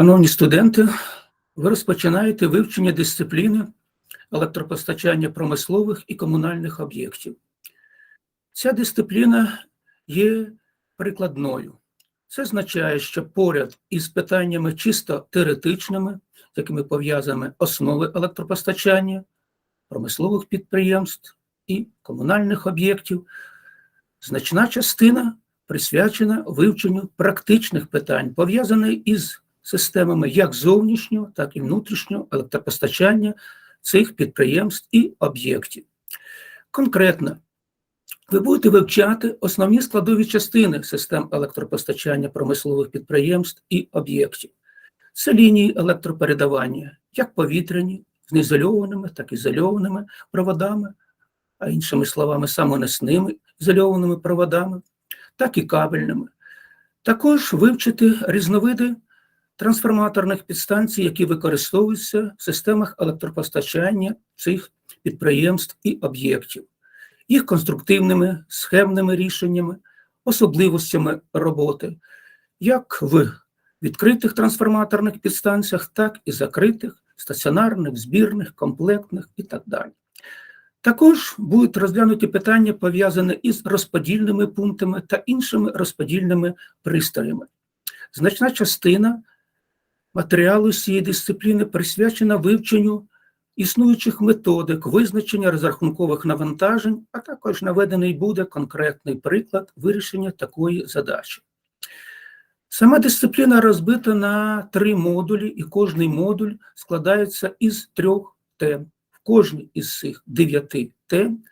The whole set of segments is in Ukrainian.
Шановні студенти, ви розпочинаєте вивчення дисципліни електропостачання промислових і комунальних об'єктів. Ця дисципліна є прикладною. Це означає, що поряд із питаннями чисто теоретичними, з якими пов'язані основи електропостачання, промислових підприємств і комунальних об'єктів, значна частина присвячена вивченню практичних питань, пов'язаних із системами як зовнішнього, так і внутрішнього електропостачання цих підприємств і об'єктів. Конкретно, ви будете вивчати основні складові частини систем електропостачання промислових підприємств і об'єктів. Це лінії електропередавання, як повітряні, з неізольованими, так і ізольованими проводами, а іншими словами, самонесними ізольованими проводами, так і кабельними. Також вивчити різновиди трансформаторних підстанцій, які використовуються в системах електропостачання цих підприємств і об'єктів, їх конструктивними схемними рішеннями, особливостями роботи, як в відкритих трансформаторних підстанціях, так і закритих, стаціонарних, збірних, комплектних і так далі. Також будуть розглянуті питання, пов'язані із розподільними пунктами та іншими розподільними пристроями. Значна частина матеріалу з цієї дисципліни присвячена вивченню існуючих методик, визначення розрахункових навантажень, а також наведений буде конкретний приклад вирішення такої задачі. Сама дисципліна розбита на три модулі, і кожний модуль складається із трьох тем. В кожній із цих дев'яти тем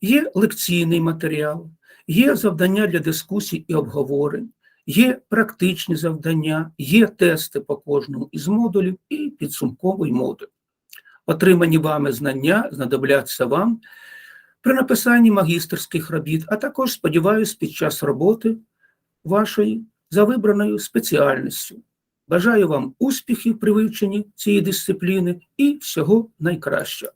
є лекційний матеріал, є завдання для дискусій і обговорень, є практичні завдання, є тести по кожному із модулів і підсумковий модуль. Отримані вами знання знадобляться вам при написанні магістерських робіт, а також, сподіваюся, під час роботи вашої за вибраною спеціальністю. Бажаю вам успіхів при вивченні цієї дисципліни і всього найкращого.